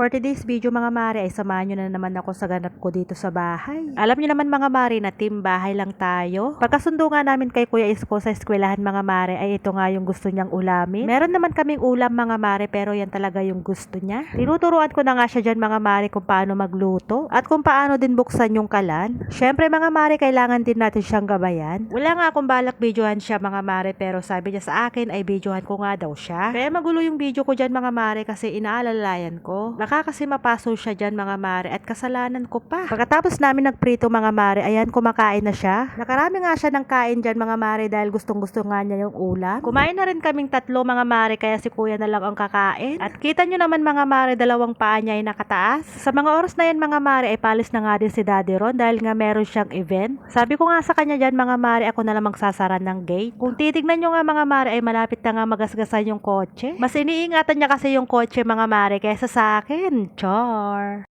For today's video mga mare ay samahan nyo na naman ako sa ganap ko dito sa bahay. Alam nyo naman mga mare na team bahay lang tayo. Pagkasundo nga namin kay Kuya Isko sa eskwelahan mga mare ay ito nga yung gusto niyang ulamin. Meron naman kaming ulam mga mare pero yan talaga yung gusto niya. Tinuturuan ko na nga siya dyan mga mare kung paano magluto at kung paano din buksan yung kalan. Syempre mga mare kailangan din natin siyang gabayan. Wala nga akong balak videohan siya mga mare pero sabi niya sa akin ay videohan ko nga daw siya. Kaya magulo yung video ko dyan mga mare kasi inaalalayan ko. Baka kasi mapaso siya dyan mga mare at kasalanan ko pa. Pagkatapos namin nagprito mga mare, ayan kumakain na siya. Nakarami nga siya ng kain dyan mga mare dahil gustong gusto nga niya yung ulam. Kumain na rin kaming tatlo mga mare kaya si kuya na lang ang kakain. At kita nyo naman mga mare, dalawang paa niya ay nakataas. Sa mga oras na yan mga mare ay palis na nga din si Daddy Ron dahil nga meron siyang event. Sabi ko nga sa kanya dyan mga mare, ako na lang magsasara ng gate. Kung titignan nyo nga mga mare ay malapit na nga magasgasan yung kotse. Mas iniingatan niya kasi yung kotse mga mare kaysa sa akin. Char!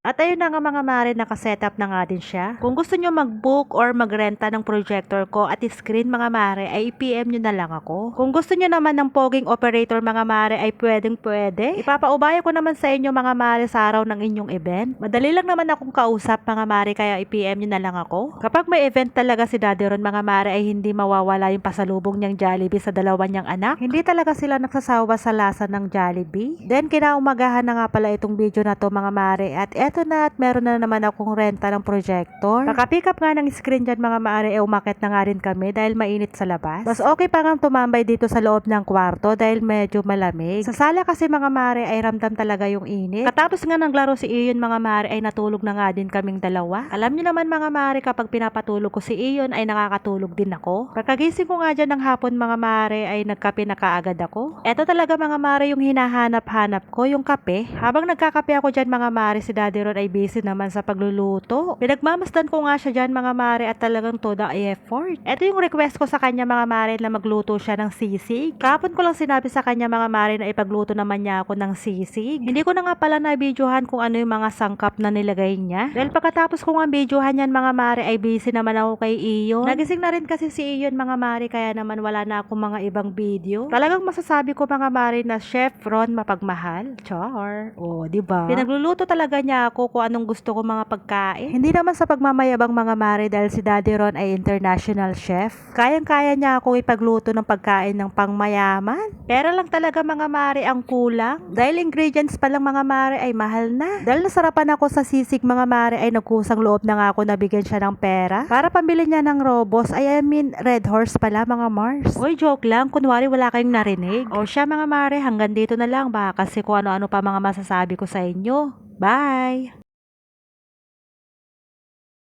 At ayun na nga mga mare, nakasetup na nga din siya. Kung gusto nyo mag-book or magrenta ng projector ko at screen mga mare, ay i-PM nyo na lang ako. Kung gusto nyo naman ng poging operator mga mare, ay pwedeng pwede. Ipapaubaya ko naman sa inyo mga mare sa araw ng inyong event. Madali lang naman akong kausap mga mare, kaya i-PM nyo na lang ako. Kapag may event talaga si Daddy Ron mga mare, ay hindi mawawala yung pasalubong niyang Jollibee sa dalawa niyang anak. Hindi talaga sila nagsasawa sa lasa ng Jollibee. Then kinaumagahan na nga pala itong video na to mga mare at eto na at meron na naman akong renta ng projector. Pagka-pick up nga ng screen dyan mga mare, eh umakit na nga rin kami dahil mainit sa labas. Mas okay pa nga tumambay dito sa loob ng kwarto dahil medyo malamig. Sa sala kasi mga mare ay ramdam talaga yung init. Katapos nga ng laro si Iyon mga mare ay natulog na nga din kaming dalawa. Alam niyo naman mga mare kapag pinapatulog ko si Iyon ay nakakatulog din ako. Pagkagising ko nga dyan ng hapon mga mare ay nagkape na kaagad ako. Eto talaga mga mare yung hinahanap-hanap ko, yung kape. Habang nagkakape ako dyan mga mare, si Daddy Ron ay busy naman sa pagluluto. Pinagmamasdan ko nga siya dyan mga mare at talagang todo ay effort. Ito yung request ko sa kanya mga mare na magluto siya ng sisig. Kapon ko lang sinabi sa kanya mga mare na ipagluto naman niya ako ng sisig. Hindi ko na nga pala na-videohan kung ano yung mga sangkap na nilagay niya. Dahil pagkatapos ko nga videohan yan mga mare ay busy naman ako kay Iyon. Nagising na rin kasi si Iyon mga mare kaya naman wala na akong mga ibang video. Talagang masasabi ko mga mare na Chef Ron mapagmahal. Char. Oh, di ba? Pinagluluto talaga niya ako kung anong gusto ko mga pagkain. Hindi naman sa pagmamayabang mga mare dahil si Daddy Ron ay international chef. Kayang-kaya niya ako ipagluto ng pagkain ng pangmayaman. Pero lang talaga mga mare ang kulang. Dahil ingredients pa lang mga mare ay mahal na. Dahil nasarapan ako sa sisig mga mare ay nagkusang loob na nga ako na bigyan siya ng pera. Para pambili niya ng robos ay I mean red horse pala mga Mars. Uy joke lang, kunwari wala kayong narinig. O siya mga mare hanggang dito na lang ba kasi kung ano-ano pa mga masasabi ko sa inyo. Bye!